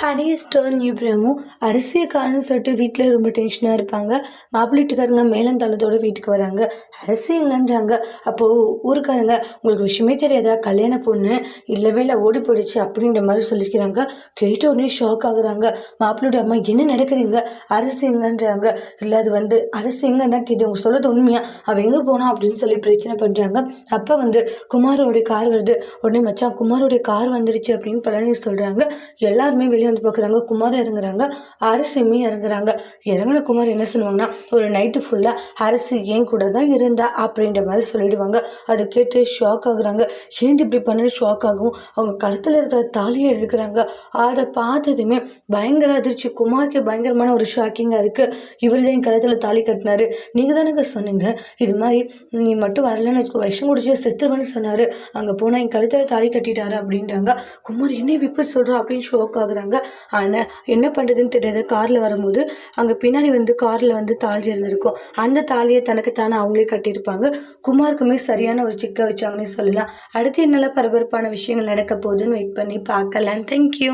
ஹனிய Stern இப்ராமும் அரிசியை காணும் சொல்லிட்டு வீட்டில் ரொம்ப டென்ஷனாக இருப்பாங்க. மாப்பிள்ளை வீட்டுக்காரங்க மேலந்தாளத்தோட வீட்டுக்கு வராங்க. அரிசி எங்கன்றாங்க? அப்போது ஊருக்காரங்க உங்களுக்கு விஷயமே தெரியாதா? கல்யாண பொண்ணு இல்லவே இல்லை ஓடி போயிடுச்சு அப்படின்ற மாதிரி சொல்லிக்கிறாங்க. கேட்ட உடனே ஷாக் ஆகுறாங்க. மாப்பிள்ளையோட அம்மா என்ன நடக்குதுங்க? அரிசி எங்கன்றாங்க? இல்லை அது வந்து அரிசி எங்க தான் கேட்டு அவங்க சொல்கிறது உண்மையா? அவள் எங்கே போனா? அப்படின்னு சொல்லி பிரச்சனை பண்ணுறாங்க அப்போ வந்து குமாரோடைய கார் வருது. உடனே மச்சான் குமாரோடைய கார் வந்துடுச்சு அப்படின்னு பழனி சொல்கிறாங்க எல்லாருமே வெளியே வந்து பார்க்குறாங்க குமார் இறங்குறாங்க அரசியுமே இறங்குறாங்க. இறங்குன குமார் என்ன சொல்லுவாங்கன்னா ஒரு நைட்டு ஃபுல்லாக அரசு ஏன் கூட தான் இருந்தா அப்படின்ற மாதிரி சொல்லிடுவாங்க. அதை கேட்டு ஷாக் ஆகுறாங்க. ஏன் இப்படி பண்ண ஷாக் ஆகும்? அவங்க கழுத்தில் இருக்கிற தாலியை எடுக்கிறாங்க அதை பார்த்ததுமே பயங்கர அதிர்ச்சி. குமாருக்கு பயங்கரமான ஒரு ஷாக்கிங்காக இருக்குது இவர் தான் என் கழுத்தில் தாலி கட்டினாரு. நீங்கள் தானேங்க சொன்னீங்க? இது மாதிரி நீ மட்டும் வரலன்னு விஷம் குடிச்சு செத்துருவேன்னு சொன்னார். அங்கே போனால் என் கழுத்தில் தாலி கட்டிட்டாரு அப்படின்றாங்க. குமார் என்ன இப்படி சொல்கிறா அப்படின்னு ஷோக் ஆகுறாங்க. ஆனால் என்ன பண்ணுறதுன்னு தெரியாது காரில் வரும்போது அங்கே பின்னாடி வந்து காரில் வந்து தாலி இருந்திருக்கும். அந்த தாலியை தனக்கு தானே அவங்களே கட்டியிருப்பாங்க. குமாருக்குமே சரியான ஒரு சிக்க வச்சாங்கன்னே சொல்லலாம். அடுத்து என்னெல்லாம் பரபரப்பான விஷயங்கள் நடக்க போகுதுன்னு வெயிட் பண்ணி பார்க்கலாம். தேங்க்யூ